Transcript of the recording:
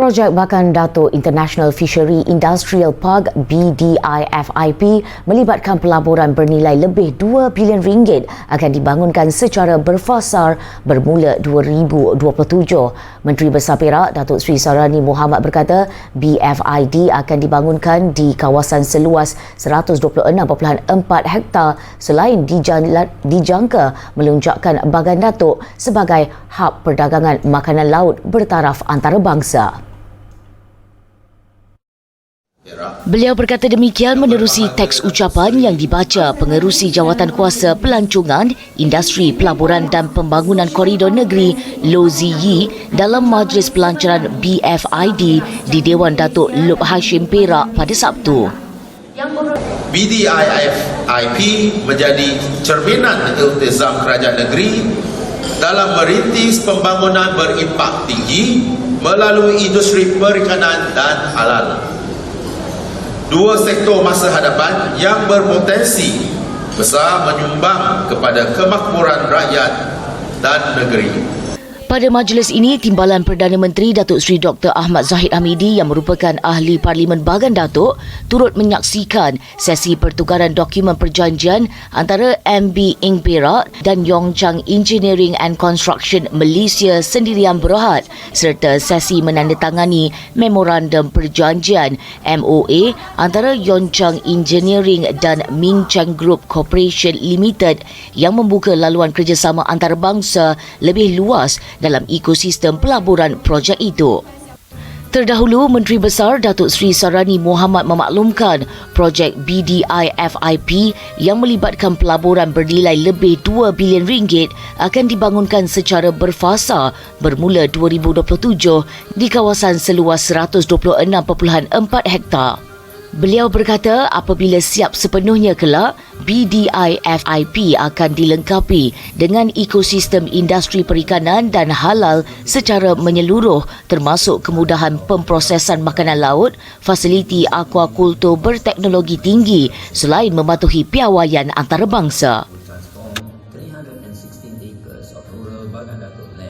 Projek Bakan Dato International Fishery Industrial Park BDIFIP melibatkan pelaburan bernilai lebih 2 bilion ringgit akan dibangunkan secara berfasar bermula 2027. Menteri Besar Perak Datuk Sri Sarani Muhammad berkata BFID akan dibangunkan di kawasan seluas 126.4 hektar selain dijangka melunjakkan Bagan Datuk sebagai hub perdagangan makanan laut bertaraf antarabangsa. Beliau berkata demikian menerusi teks ucapan yang dibaca pengerusi jawatan kuasa pelancongan, industri pelaburan dan pembangunan koridor negeri Lozi Yi dalam majlis pelancaran BFID di Dewan Datuk Lub Hashim Perak pada Sabtu. BDIFIP menjadi cerminan iltizam kerajaan negeri dalam merintis pembangunan berimpak tinggi melalui industri perikanan dan halal dua sektor masa hadapan yang berpotensi besar menyumbang kepada kemakmuran rakyat dan negeri. Pada majlis ini, Timbalan Perdana Menteri Datuk Seri Dr. Ahmad Zahid Hamidi yang merupakan ahli Parlimen Bagan Datuk turut menyaksikan sesi pertukaran dokumen perjanjian antara MB Ing Perak dan Yongchang Engineering and Construction Malaysia Sendirian Berhad serta sesi menandatangani Memorandum Perjanjian MOA antara Yongchang Engineering dan Ming Chang Group Corporation Limited yang membuka laluan kerjasama antarabangsa lebih luas dalam ekosistem pelaburan projek itu. Terdahulu, Menteri Besar Datuk Seri Sarani Muhammad memaklumkan projek BDIFIP yang melibatkan pelaburan bernilai lebih 2 bilion ringgit akan dibangunkan secara berfasa bermula 2027 di kawasan seluas 126.4 hektar. Beliau berkata apabila siap sepenuhnya kelak, BDIFIP akan dilengkapi dengan ekosistem industri perikanan dan halal secara menyeluruh termasuk kemudahan pemprosesan makanan laut, fasiliti aquakultur berteknologi tinggi selain mematuhi piawaian antarabangsa.